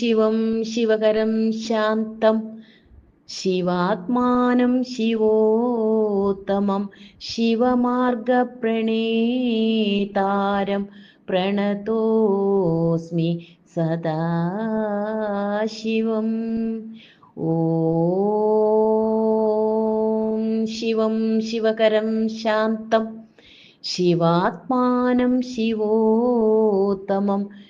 ശിവം ശിവകരം ശാന്തം. ശിവാത്മാനം ശിവോത്തമം. ശിവമാർഗപ്രണേതാരം പ്രണതോസ്മി സദാശിവം. ഓം ശിവം ശിവകരം ശാന്തം. ശിവാത്മാനം ശിവോത്തമം.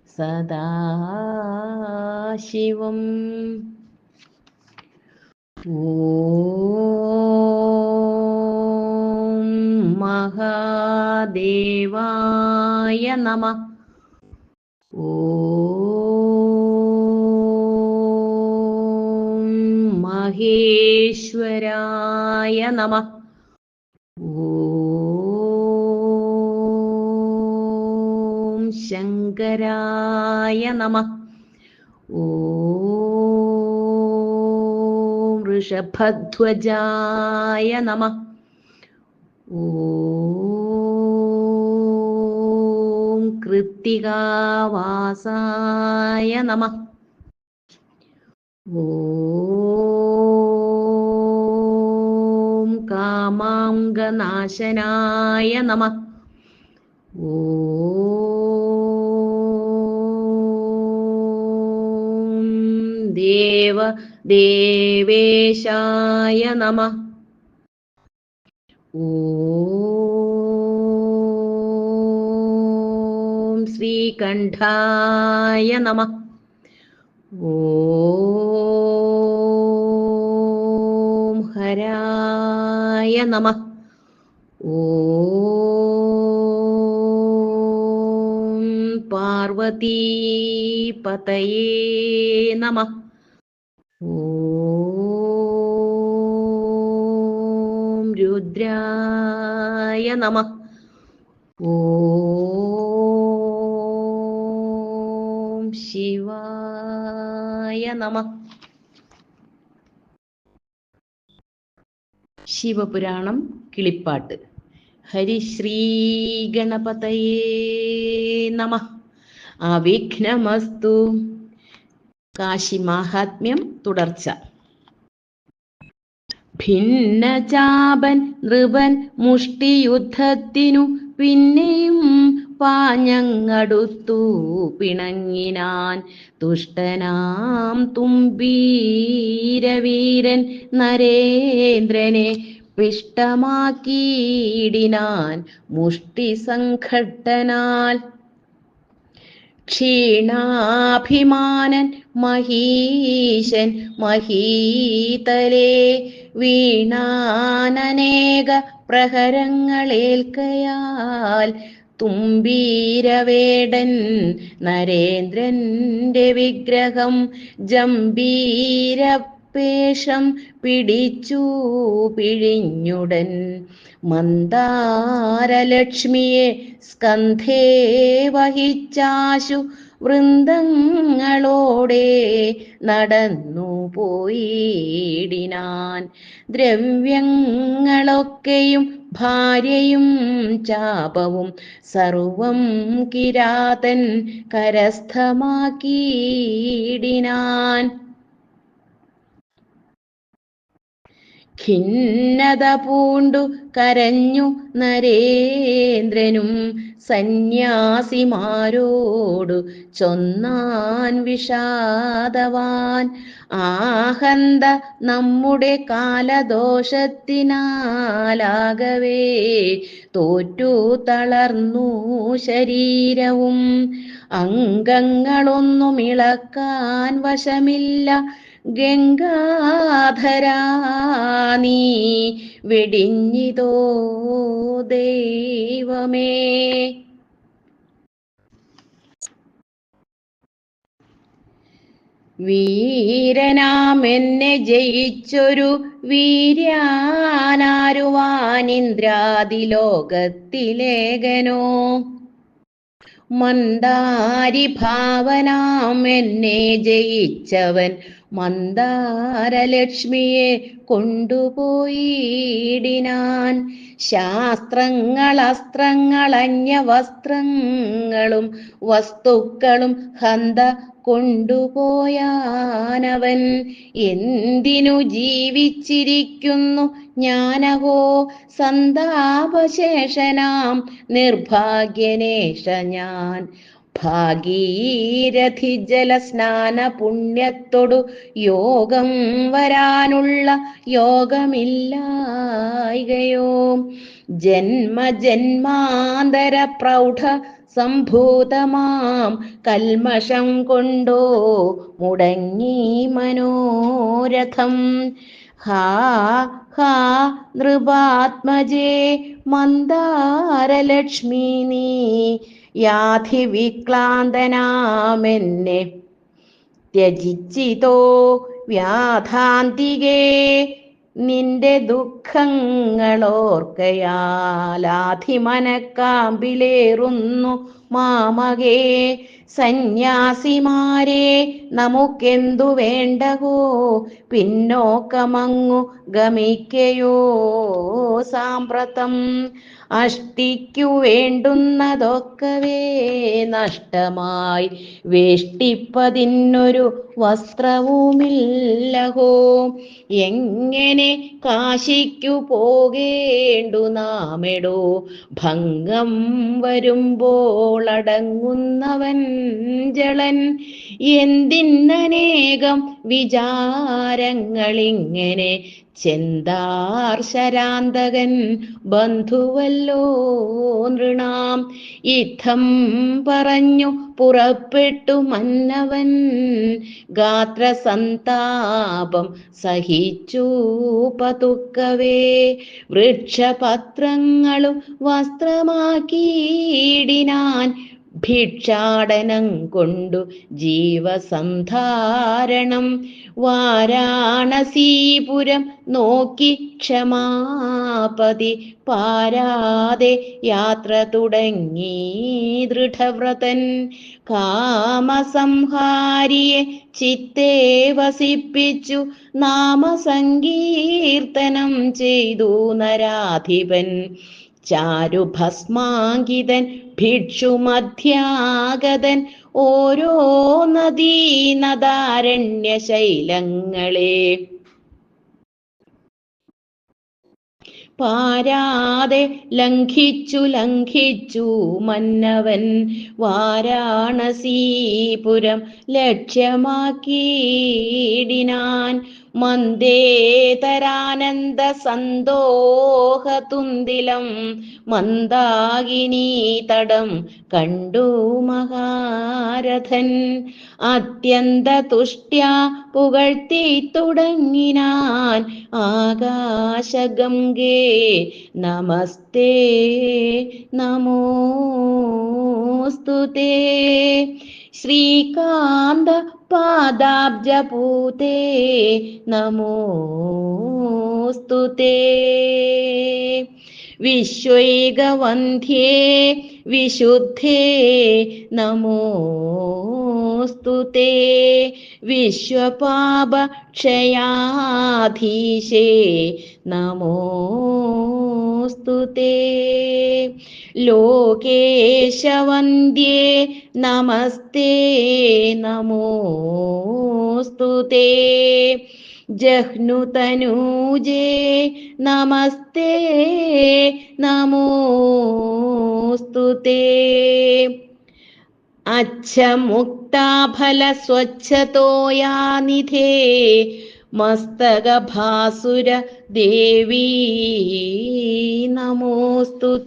സദാശിവം ഓം മഹാദേവായ നമ. ഓം മഹേശ്വരായ നമ. ശങ്കരായ നമ. ഓം ഋഷഭധ്വജായ നമ. ഓം കൃത്തികാവാസായ നമ. ഓം കാമാംഗനാശനായ നമ. ഓം ദേവ ദേവേശായ നമ ഓം ശ്രീകണ്ഠായ നമ ഓം ഹരായ നമ ഓം പാർവതീപതയേ നമ രുദ്രായ നമ. ഓം ശിവായ നമ. ശിവപുരാണം കിളിപ്പാട്ട്. ഹരിശ്രീ ഗണപതയേ നമ. അവിഘ്നമസ്തു കാശി മാഹാത്മ്യം തുടർച്ച. ഭിന്നചാപൻ നൃപൻ മുഷ്ടിയുദ്ധത്തിനു പിന്നെയും പാഞ്ഞങ്ങടുത്തു പിണങ്ങിനാൻ തുഷ്ടനാം തുമ്പീരവീരൻ നരേന്ദ്രനെ പിഷ്ടമാക്കിയിടിനാൻ മുഷ്ടി സംഘട്ടനാൽ ക്ഷീണാഭിമാനൻ മഹീശൻ മഹീതലേ വീണാനനേക പ്രഹരങ്ങളേൽക്കയാൽ തുമ്പീരവേടൻ നരേന്ദ്രന്റെ വിഗ്രഹം ജംബീരപേഷം പിടിച്ചു പിഴിഞ്ഞുടൻ മന്ദാരലക്ഷ്മിയെ സ്കന്ധേ വഹിച്ചാശു വൃന്ദങ്ങളോടെ നടന്നു പോയിടിനാൻ. ദ്രവ്യങ്ങളൊക്കെയും ഭാര്യയും ചാപവും സർവം കിരാതൻ കരസ്ഥമാക്കിയിടിനാൻ. ഖിന്നത പൂണ്ടു കരഞ്ഞു നരേന്ദ്രനും സന്യാസിമാരോടു ചൊന്നാൻ വിഷാദവാൻ. ആഹന്ത നമ്മുടെ കാലദോഷത്തിനാലാകവേ തോറ്റു തളർന്നു ശരീരവും. അംഗങ്ങളൊന്നും ഇളക്കാൻ വശമില്ല ഗംഗാധരാ നീ വെടിഞ്ഞിതോ ദൈവമേ. വീരനാം എന്നെ ജയിച്ചൊരു വീര്യാനാരുവാനിന്ദ്രാതിലോകത്തിലേകനോ. മന്ദാരി ഭാവനാം എന്നെ ജയിച്ചവൻ മന്ദാരലക്ഷ്മിയെ കൊണ്ടുപോയിടിനാൻ. ശാസ്ത്രങ്ങൾ അസ്ത്രങ്ങൾ അന്യ വസ്ത്രങ്ങളും വസ്തുക്കളും ഹന്ത കൊണ്ടുപോയാനവൻ. എന്തിനു ജീവിച്ചിരിക്കുന്നു ജ്ഞാനവോ? സന്താപശേഷനാം നിർഭാഗ്യനേഷ ഞാൻ. ഭാഗീരഥി ജലസ്നാന പുണ്യത്തൊടു യോഗം വരാനുള്ള യോഗമില്ലായികയോ. ജന്മ ജന്മാന്തര പ്രൗഢ സംഭൂതമാം കൽമഷം കൊണ്ടോ മുടങ്ങി മനോരഥം. ഹാ ഹാ നൃപാത്മജേ മന്ദാരലക്ഷ്മി നീ യാധി വിക്ലാന്തനാമെന്നെ ത്യജിച്ചിതോ വ്യാധാന്തികേ നിന്റെ ദുഃഖങ്ങളോർക്കയാലാധിമനക്കാമ്പിലേറുന്നു മാമകേ. സന്യാസിമാരെ നമുക്കെന്തു വേണ്ടകോ? പിന്നോക്കമങ്ങു ഗമിക്കയോ? സാമ്പ്രതം അഷ്ടിക്കു വേണ്ടുന്നതൊക്കവേ നഷ്ടമായി വേഷ്ടിപ്പതിനൊരു വസ്ത്രവുമില്ലഹോ എങ്ങനെ കാശിക്കു പോകേണ്ടു നാമെടോ? ഭംഗം വരുമ്പോൾ അടങ്ങുന്നവൻ ജളൻ എന്തിന്നനേകം വിചാരങ്ങളിങ്ങനെ ചെന്താർ ശരാന്തകൻ ബന്ധുവല്ലോ നൃണാം ഇത്തം പറഞ്ഞു പുറപ്പെട്ടു മന്നവൻ ഗാത്രസന്താപം സഹിച്ചു പതുക്കവേ വൃക്ഷപത്രങ്ങളും വസ്ത്രമാക്കിയിടിനാൻ ഭിക്ഷാടനം കൊണ്ടു ജീവസന്ധാരണം വാരാണസീപുരം നോക്കി ക്ഷമാപതി. പാരാതെ യാത്ര തുടങ്ങി ദൃഢവ്രതൻ. കാമസംഹാരിയെ ചിത്തേ വസിപ്പിച്ചു. നാമസങ്കീർത്തനം ചെയ്തു നരാധിപൻ. ചാരുഭസ്മാങ്കിതൻ ഭിക്ഷുമധ്യാഗതൻ ഓരോ നദീനദാരണ്യ ശൈലങ്ങളെ പാരാതെ ലംഘിച്ചു ലംഘിച്ചു മന്നവൻ വാരാണസീപുരം ലക്ഷ്യമാക്കിയിടിനാൻ. മന്ദേതരാനന്ദ സന്തോഹതുന്തിലം മന്ദാകിനി തടം കണ്ടു മഹാരഥൻ. അത്യന്ത തുഷ്ട്യ പുകഴ്ത്തി തുടങ്ങിനാൻ ആകാശഗംഗേ. നമസ്തേ. നമോസ്തുതേ. श्रीकांद पादाब्जपूते नमोस्तुते विश्वैकवन्ध्ये विशुद्धे नमोऽस्तु ते। विश्वपापक्षयाधीशे नमोऽस्तु ते। लोकेशवन्द्ये नमस्ते नमोऽस्तु ते। നമസ്തേ നമോസ്തുതേ ജഹ്നുതനൂജേ നമസ്തേ നമോസ്തു അച്ഛമുക്താഫല സ്വച്ഛതോയാനിധേ മസ്തകഭാസുര ദേവീ നമോസ്തു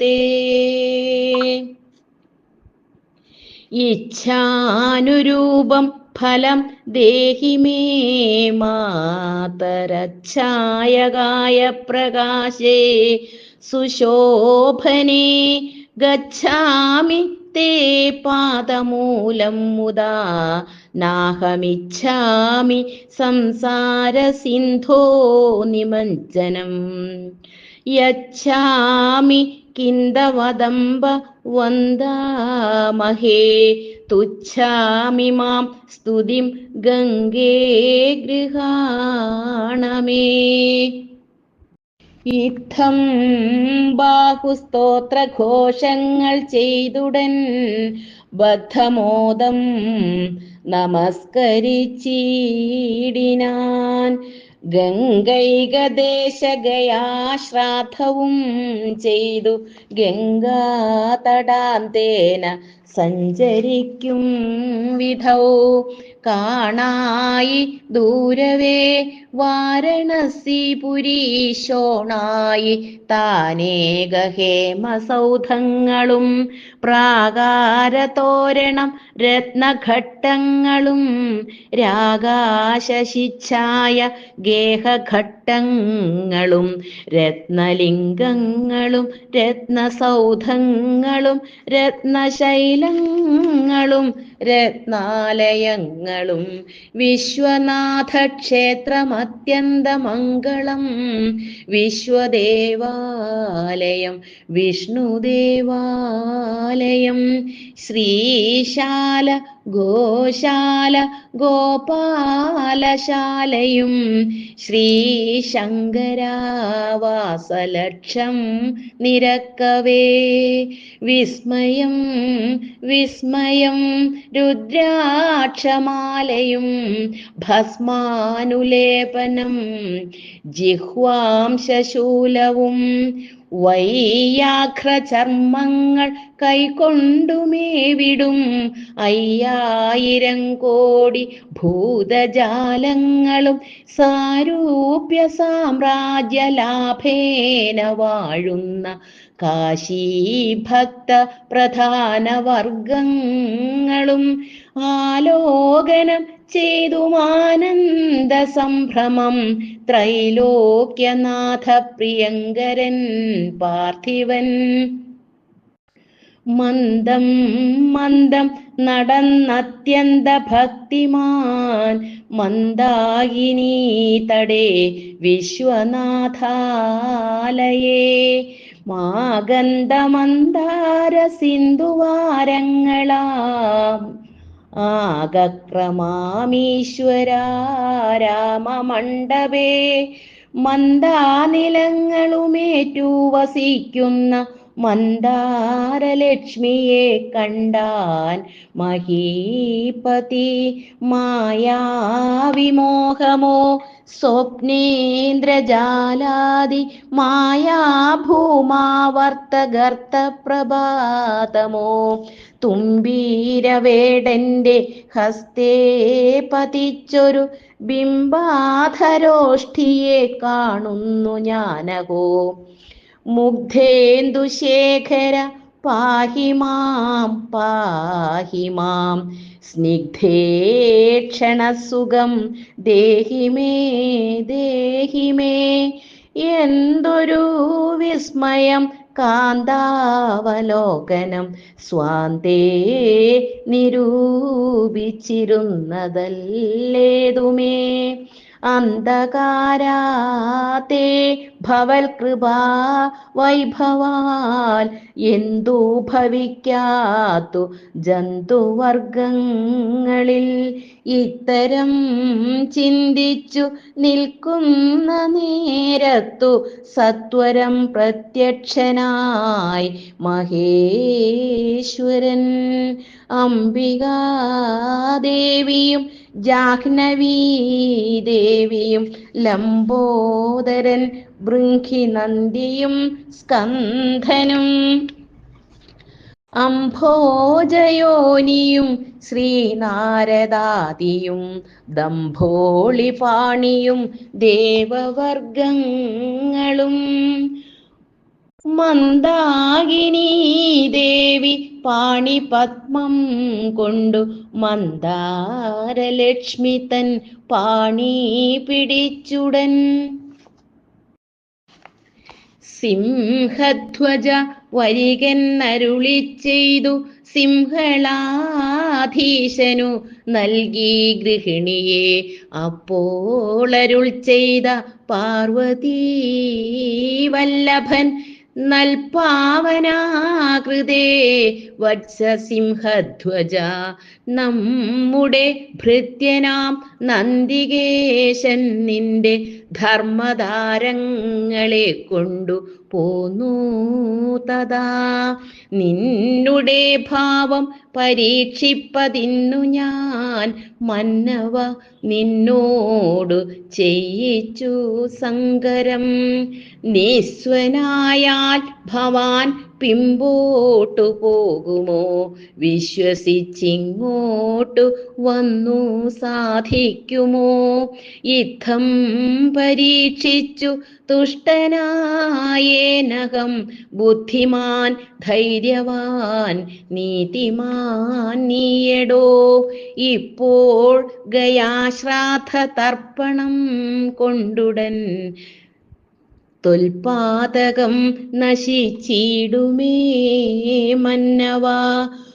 ഇച്ഛാനുരൂപം ഫലം ദേഹി മേ മാതരച്ഛായകായ പ്രകാശേ സുശോഭനേ ഗച്ഛാമി തേ പാദമൂലം മുദാ നാഹമിച്ഛാമി സംസാരസിന്ധോ നിമഞ്ജനം യച്ഛാമി കിന്തവദംബ വന്ദാമഹേ. തുച്ഛാമി മാം സ്തുതിം ഗംഗേ ഗൃഹാണമേ. ഇത്തം ബാഹുസ്തോത്രഘോഷങ്ങൾ ചെയ്തുടൻ ബദ്ധമോദം നമസ്കരിച്ചിടിനാൻ. ഗംഗൈകദേശഗയാശ്രാദ്ധവും ചെയ്തു. ഗംഗാതടാന്തേന സഞ്ചരിക്കും വിധൗ. കാണായി. ദൂരവേ വാരണസി പുരീശോണായി. താനേക ഹേമസൗധങ്ങളും പ്രാകാരതോരണം രത്നഘട്ടങ്ങളും രാഗാശിച്ഛായ ഗേഹഘട്ടങ്ങളും രത്നലിംഗങ്ങളും രത്നസൗധങ്ങളും രത്നശൈലങ്ങളും രത്നാലയങ്ങളും വിശ്വനാഥ ക്ഷേത്രമത്യന്തമംഗളം വിശ്വദേവാലയം വിഷ്ണുദേവാലയം ശ്രീശാല ഗോശാല ഗോപാലശാലയും ശ്രീശങ്കരാവാസലക്ഷം നിരക്കവേ. വിസ്മയം വിസ്മയം രുദ്രാക്ഷമാലയും ഭസ്മാനുലേപനം ജിഹ്വാംശശൂലവും വൈയാഘ്രചർമ്മങ്ങൾ കൈകൊണ്ടുമേവിടും. അയ്യായിരം കോടി ഭൂതജാലങ്ങളും സാരൂപ്യ സാമ്രാജ്യ ലാഭേന വാഴുന്ന കാശീഭക്ത പ്രധാന വർഗങ്ങളും ആലോകനം ചെയ്തുമാനന്ദ സംഭ്രമം ത്രൈലോക്യനാഥ പ്രിയങ്കരൻ പാർത്ഥിവൻ. മന്ദം മന്ദം നടന്നത്യന്ത ഭക്തിമാൻ മന്ദാകിനി തടേ വിശ്വനാഥാലയേ. മാഗന്ധമന്ദാര സിന്ധുവാരങ്ങളാം ആഗക്രമാമീശ്വര രാമമണ്ഡപേ മന്ദാനിലങ്ങളുമേറ്റു വസിക്കുന്ന മന്ദാരലക്ഷ്മിയെ കണ്ടാൻ മഹീപതി മായാവിമോഹമോ സ്വപ്നേന്ദ്രജാലാദി മായാഭൂമാവർത്തകർത്തപ്രഭാതമോ? തുമ്പീരവേടന്റെ ഹസ്തേ പതിച്ചൊരു ബിംബാധരോഷ്ഠിയെ കാണുന്നു ഞാനകോ? മുഗ്ധേന്ദുശേഖര പാഹി പാഹിമാം. പാഹി മാം സ്നിഗ്ധേക്ഷണസുഖം ദേഹി ദേഹിമേ. ദേഹി മേ എന്തൊരു വിസ്മയം കാന്താവലോകനം സ്വാന്തേ നിരൂപിച്ചിരുന്നതല്ലേതുമേ. അന്ധകാരാത്തെ ഭവൽ കൃപാ വൈഭവാൽ എന്തു ഭവിക്കാത്തു ജന്തുവർഗങ്ങളിൽ ഇത്തരം ചിന്തിച്ചു നിൽക്കുന്ന നേരത്തു സത്വരം പ്രത്യക്ഷനായി മഹേശ്വരൻ അംബികാദേവിയും ജാഹ്നവീ ദേവിയും ലംബോദരൻ ബൃംഖിനന്ദിയും സ്കന്ധനും. അംഭോജയോനിയും ശ്രീനാരദാദിയും ദംഭോളിപാണിയും ദേവവർഗങ്ങളും. മന്ദാകിനി ദേവി പാണിപത്മം കൊണ്ടു മന്ദാരലക്ഷ്മി തൻ പാണി പിടിച്ചുടൻ. സിംഹധ്വജ വരികൻ അരുളി ചെയ്തു സിംഹളാധീശനു നൽകി ഗൃഹിണിയെ അപ്പോൾ അരുൾ ചെയ്ത പാർവതീ വല്ലഭൻ നൽപാവനാകൃതേ വത്സസിംഹധ്വജ. നമ്മുടെ ഭൃത്യനാം നന്ദികേശൻ നിന്റെ ധർമ്മതാരങ്ങളെ കൊണ്ടു പോന്നു തഥാ. നിന്നുടെ ഭാവം പരീക്ഷിപ്പതിന്നു ഞാൻ മന്നവ നിന്നോടു ചെയ്യിച്ചു സങ്കരം. നിസ്വനായാൽ ഭവാൻ പിമ്പോട്ടു പോകുമോ? വിശ്വസിച്ചിങ്ങോട്ടു വന്നു സാധിക്കുമോ? യുദ്ധം പരീക്ഷിച്ചു തുഷ്ടനായേനകം ബുദ്ധിമാൻ ധൈര്യവാൻ നീതിമാൻ നീയടോ? ഇപ്പോൾ ഗയാശ്രാദ്ധ തർപ്പണം കൊണ്ടുടൻ തൊൽപാതകം നശിച്ചിടുമേ മന്നവ.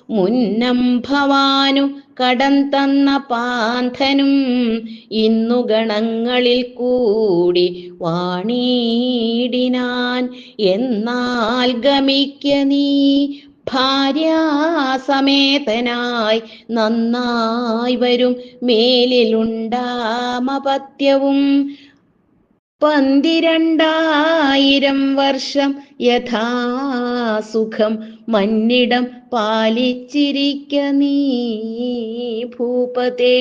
മുന്നം ഭവാനു കടം തന്ന പാന്തനും ഇന്നു ഗണങ്ങളിൽ കൂടി വാണീടിനാൻ. എന്നാൽ ഗമിക്ക നീ ഭാര്യാസമേതനായി നന്നായി വരും. മേലിലുണ്ടാമപത്യവും പന്തിരണ്ടായിരം വർഷം യഥാസുഖം മന്നിടം പാലിച്ചിരിക്ക നീ ഭൂപതേ.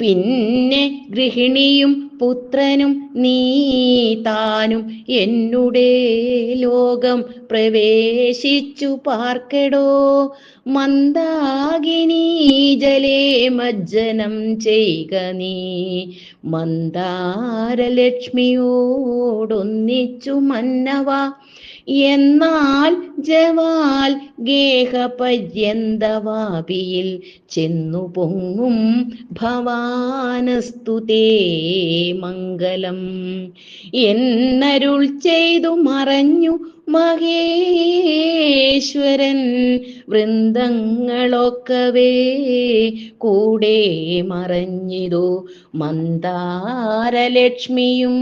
പിന്നെ ഗൃഹിണിയും പുത്രനും നീ താനും എന്നുടെ ലോകം പ്രവേശിച്ചു പാർക്കടോ. മന്ദാകിനി ജലേ മജ്ജനം ചെയ്ക നീ. മന്ദാരലക്ഷ്മിയോടൊന്നിച്ചു മന്നവ. എന്നാൽ ജവാൽ ഗേഹപര്യന്തവാപിയിൽ ചെന്നു പൊങ്ങും ഭവാനസ്തുതേ മംഗലം. എന്നരുൾ ചെയ്തു മറഞ്ഞു മഹേശ്വരൻ വൃന്ദങ്ങളൊക്കവേ കൂടെ മറഞ്ഞിതു മന്ദാരലക്ഷ്മിയും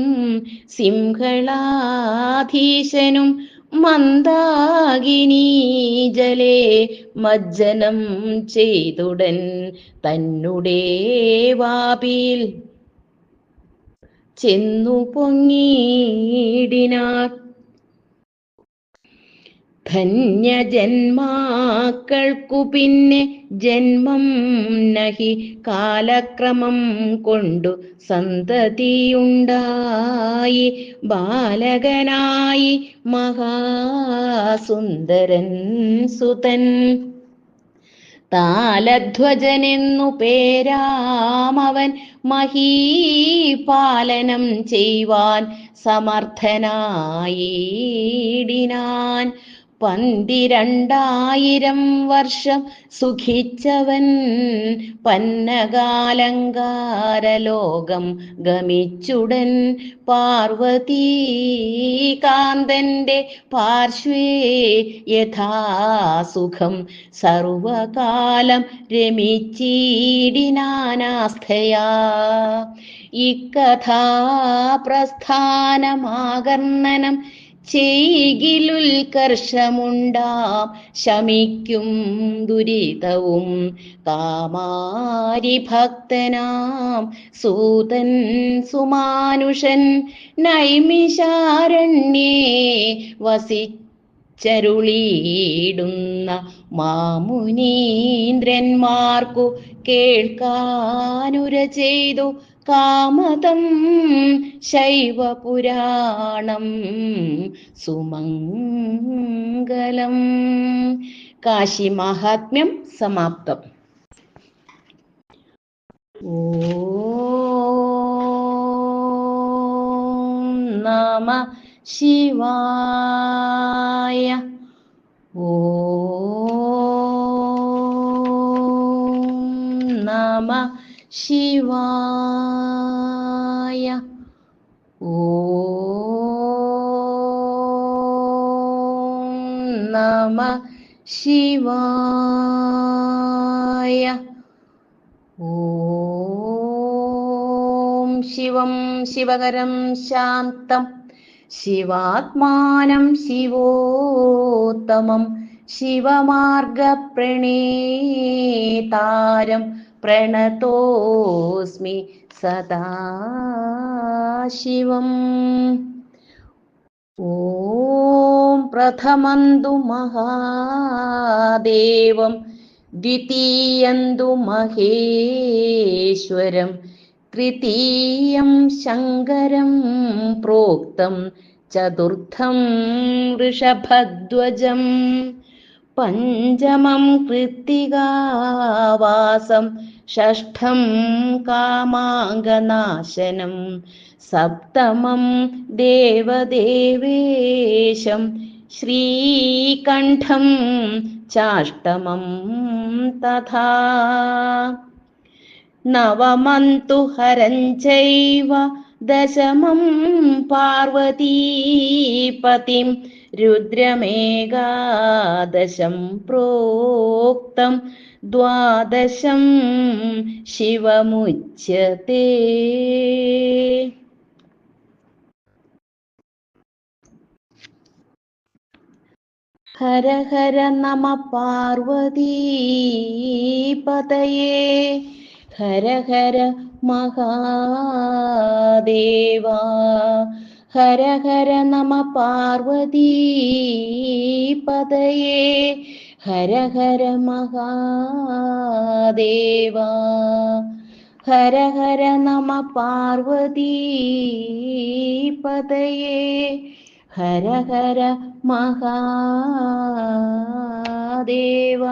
സിംഹളാധീശനും മന്ദാകിനി ജലേ മജ്ജനം ചെയ്തുടൻ തന്നുടേ വാപിൽ. ചെന്നു പൊങ്ങിയിടിനാർ ധന്യജന്മാക്കൾക്കു പിന്നെ ജന്മം നഹി കാലക്രമം കൊണ്ടു സന്തതിയുണ്ടായി. ബാലകനായി മഹാസുന്ദരൻ സുതൻ. താലധ്വജനെന്നു പേരാമവൻ മഹീപാലനം ചെയ്യുവാൻ സമർത്ഥനായിടിനാൻ പന്തിരണ്ടായിരം വർഷം സുഖിച്ചവൻ പന്നകാലങ്കാരലോകം ഗമിച്ചുടൻ പാർവതീകാന്തന്റെ പാർശ്വേ യഥാസുഖം സർവകാലം രമിച്ചീടിനാനാസ്ഥയാ. ഇക്കഥാപ്രസ്ഥാനമാകർണനം ചെയ്കിലുൽക്കർഷമുണ്ടാം ശമിക്കും ദുരിതവും. കാമാരി ഭക്തനാം സൂതൻ സുമാനുഷൻ നൈമിഷാരണ്യേ ചരുളീടുന്ന മാമുനീന്ദ്രന്മാർക്കു കേൾക്കാനുര ചെയ്തു. കാമതം ശൈവപുരാണം സുമംഗലം. കാശി മഹാത്മ്യം സമാപ്തം. ഓ ശിവായ. ഓം ശിവായ. ഓ നമ ശിവായ. ഓം ശിവം ശിവകരം ശാന്തം. ശിവാത്മാനം ശിവോത്തമം. ശിവമാർഗപ്രണേതാരം. പ്രണതോസ്മി സദാശിവം ഓം പ്രഥമന്തു മഹാദേവം ദ്വിതീയന്തു മഹേശ്വരം തൃതീയം ശങ്കരം പ്രോക്തം ചതുർത്ഥം ഋഷഭധ്വജം പഞ്ചമം കൃത്തികാവാസം ഷഷ്ഠം കാമാംഗനാശനം സപ്തമം ദേവദേവേശം ശ്രീകണ്ഠം ചാഷ്ടമം തഥാ. നവമന്തു ഹരഞ്ചൈവ ദശമം പാർവതീപതിം രുദ്രമേകാദശം പ്രോക്തം ദ്വാദശം ശിവമുച്യത്തെ ഹര ഹര നമ പാർവതീപതയേ ഹര ഹര മഹാദേവ. ഹര ഹര നമ പാർവതീപതയേ ഹര ഹര മഹാദേവ. ഹര ഹര നമ പാർവതീപതയേ ഹര ഹര മഹാദേവ.